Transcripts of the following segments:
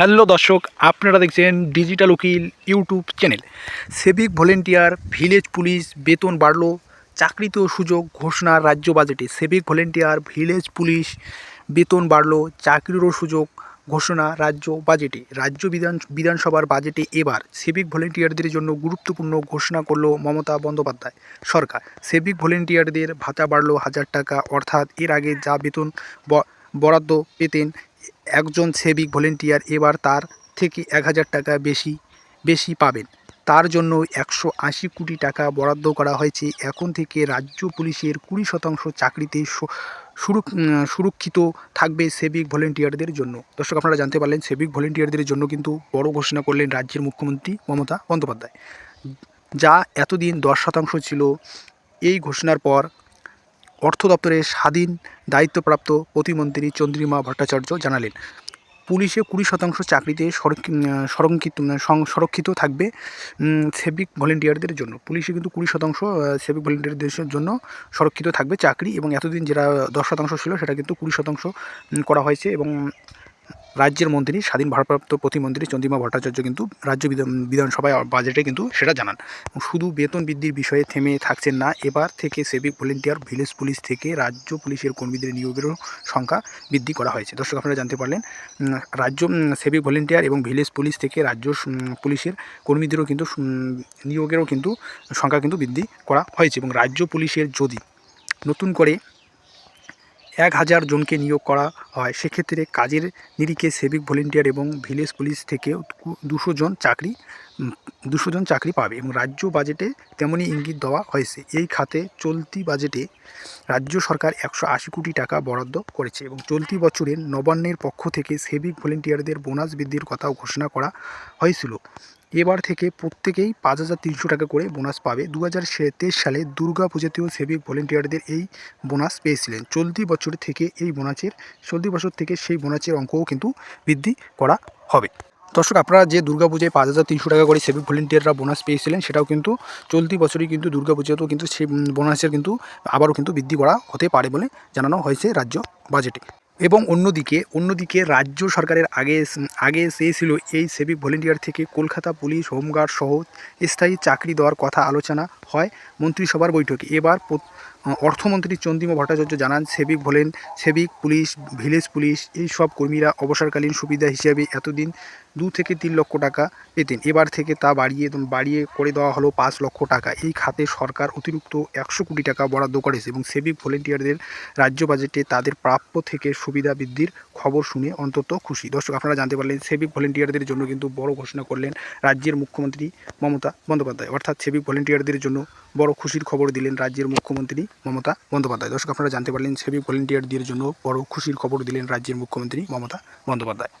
Hello দর্শক, আপনারা দেখছেন ডিজিটাল উকিল YouTube channel civic volunteer village police বেতন বাড়লো চাকরিতেও সুযোগ ঘোষণা রাজ্য বাজেটে সেভিক ভলেন্টিয়ার ভিলেজ পুলিশ বেতন বাড়লো চাকরিরও সুযোগ ঘোষণা রাজ্য বাজেটে রাজ্য বিধান, বিধানসভার বাজেটে এবার সিভিক ভলেন্টিয়ারদের জন্য গুরুত্বপূর্ণ ঘোষণা করল মমতা বন্দ্যোপাধ্যায় সরকার। সিভিক ভলেন্টিয়ারদের ভাতা বাড়লো হাজার টাকা, অর্থাৎ এর আগে যা বেতন বরাদ্দ পেতেন একজন সেভিক ভলেন্টিয়ার এবার তার থেকে এক হাজার টাকা বেশি বেশি পাবেন। তার জন্য একশো আশি কোটি টাকা বরাদ্দ করা হয়েছে। এখন থেকে রাজ্য পুলিশের কুড়ি শতাংশ চাকরিতে সুরক্ষিত থাকবে সেভিক ভলেন্টিয়ারদের জন্য। দর্শক, আপনারা জানতে পারলেন সেভিক ভলেন্টিয়ারদের জন্য কিন্তু বড় ঘোষণা করলেন রাজ্যের মুখ্যমন্ত্রী মমতা বন্দ্যোপাধ্যায়। যা এতদিন দশ শতাংশ ছিল, এই ঘোষণার পর অর্থ দপ্তরের স্বাধীন দায়িত্বপ্রাপ্ত প্রতিমন্ত্রী চন্দ্রিমা ভট্টাচার্য জানালেন। পুলিশে কুড়ি শতাংশ চাকরিতে সংরক্ষি- সংরক্ষিত সংরক্ষিত থাকবে সেভিক ভলেন্টিয়ারদের জন্য। পুলিশে কিন্তু কুড়ি শতাংশ সেভিক ভলেন্টিয়ারদের জন্য সংরক্ষিত থাকবে চাকরি এবং এতদিন যেটা দশ শতাংশ ছিল, সেটা কিন্তু কুড়ি শতাংশ করা হয়েছে এবং রাজ্যের মন্ত্রী, স্বাধীন ভারপ্রাপ্ত প্রতিমন্ত্রী চন্দ্রিমা ভট্টাচার্য কিন্তু রাজ্য বিধান- বিধানসভায় বাজেটে কিন্তু সেটা জানান। শুধু বেতন বৃদ্ধির বিষয়ে থেমে থাকছেন না, এবার থেকে সিভিক ভলেন্টিয়ার, ভিলেজ পুলিশ থেকে রাজ্য পুলিশের কর্মীদের নিয়োগেরও সংখ্যা বৃদ্ধি করা হয়েছে। দর্শক, আপনারা জানতে পারলেন রাজ্য সিভিক ভলেন্টিয়ার এবং ভিলেজ পুলিশ থেকে রাজ্য পুলিশের কর্মীদেরও কিন্তু নিয়োগেরও কিন্তু সংখ্যা কিন্তু বৃদ্ধি করা হয়েছে এবং রাজ্য পুলিশের যদি নতুন করে এক হাজার জনকে নিয়োগ করা হয়। সেক্ষেত্রে কাজের নিরিখে সিভিক ভলেন্টিয়ার এবং ভিলেজ পুলিশ থেকে দুশো জন চাকরি দুশো জন চাকরি পাবে এবং রাজ্য বাজেটে তেমনই ইঙ্গিত দেওয়া হয়েছে। এই খাতে চলতি বাজেটে রাজ্য সরকার একশো আশি কোটি টাকা বরাদ্দ করেছে এবং চলতি বছরের নবান্নের পক্ষ থেকে সিভিক ভলেন্টিয়ারদের বোনাস বৃদ্ধির কথাও ঘোষণা করা হয়েছিল। এবার থেকে প্রত্যেকেই পাঁচ হাজার তিনশো টাকা করে বোনাস পাবে। দু হাজার তেইশ সালে দুর্গা পুজোতেও সিভিক ভলেন্টিয়ারদের এই বোনাস পেয়েছিলেন। চলতি বছর থেকে এই বোনাসের, চলতি বছর থেকে সেই বোনাসের অঙ্কও কিন্তু বৃদ্ধি করা হবে। দর্শক, আপনারা যে দুর্গাপূজায় পাঁচ হাজার তিনশো টাকা করে সেভিক ভলেন্টিয়াররা বোনাস পেয়েছিলেন, সেটাও কিন্তু চলতি বছরই কিন্তু দুর্গাপূজাতেও কিন্তু সেই বোনাসের কিন্তু আবারও কিন্তু বৃদ্ধি করা হতে পারে বলে জানানো হয়েছে রাজ্য বাজেটে। এবং অন্যদিকে অন্যদিকে রাজ্য সরকারের আগে আগে চেয়েছিল এই সেবিক ভলেন্টিয়ার থেকে কলকাতা পুলিশ, হোমগার্ড সহ স্থায়ী চাকরি দেওয়ার কথা আলোচনা হয় মন্ত্রিসভার বৈঠকে। এবার অর্থমন্ত্রী চন্দ্রিমা ভট্টাচার্য জানান, সেবিক বলেন সেবিক পুলিশ, ভিলেজ পুলিশ, এই সব কর্মীরা অবসরকালীন সুবিধা হিসেবে এতদিন দু থেকে তিন লক্ষ টাকা পেতেন। এবার থেকে তা বাড়িয়ে বাড়িয়ে করে দেওয়া হলো পাঁচ লক্ষ টাকা। এই খাতে সরকার অতিরিক্ত একশো কোটি টাকা বরাদ্দ করেছে এবং সেবিক ভলেন্টিয়ারদের রাজ্য বাজেটে তাদের প্রাপ্য থেকে সুবিধা বৃদ্ধির খবর শুনে অন্তত খুশি। দর্শক, আপনারা জানতে পারলেন, সেবিক ভলেন্টিয়ারদের জন্য কিন্তু বড় ঘোষণা করলেন রাজ্যের মুখ্যমন্ত্রী মমতা বন্দ্যোপাধ্যায়। অর্থাৎ সেবিক ভলেন্টিয়ারদের জন্য বড় খুশির খবর দিলেন রাজ্যের মুখ্যমন্ত্রী মমতা বন্দ্যোপাধ্যায়। দর্শক, আপনারা জানতে পারলেন সেবিক ভলেন্টিয়ারদের জন্য বড় খুশির খবর দিলেন রাজ্যের মুখ্যমন্ত্রী মমতা বন্দ্যোপাধ্যায়।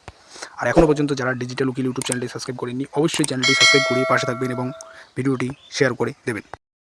আর এখনও পর্যন্ত যারা ডিজিটাল উকিল ইউটিউব চ্যানেলটি সাবস্ক্রাইব করেননি, অবশ্যই চ্যানেলটি সাবস্ক্রাইব করে পাশে থাকবেন এবং ভিডিওটি শেয়ার করে দেবেন।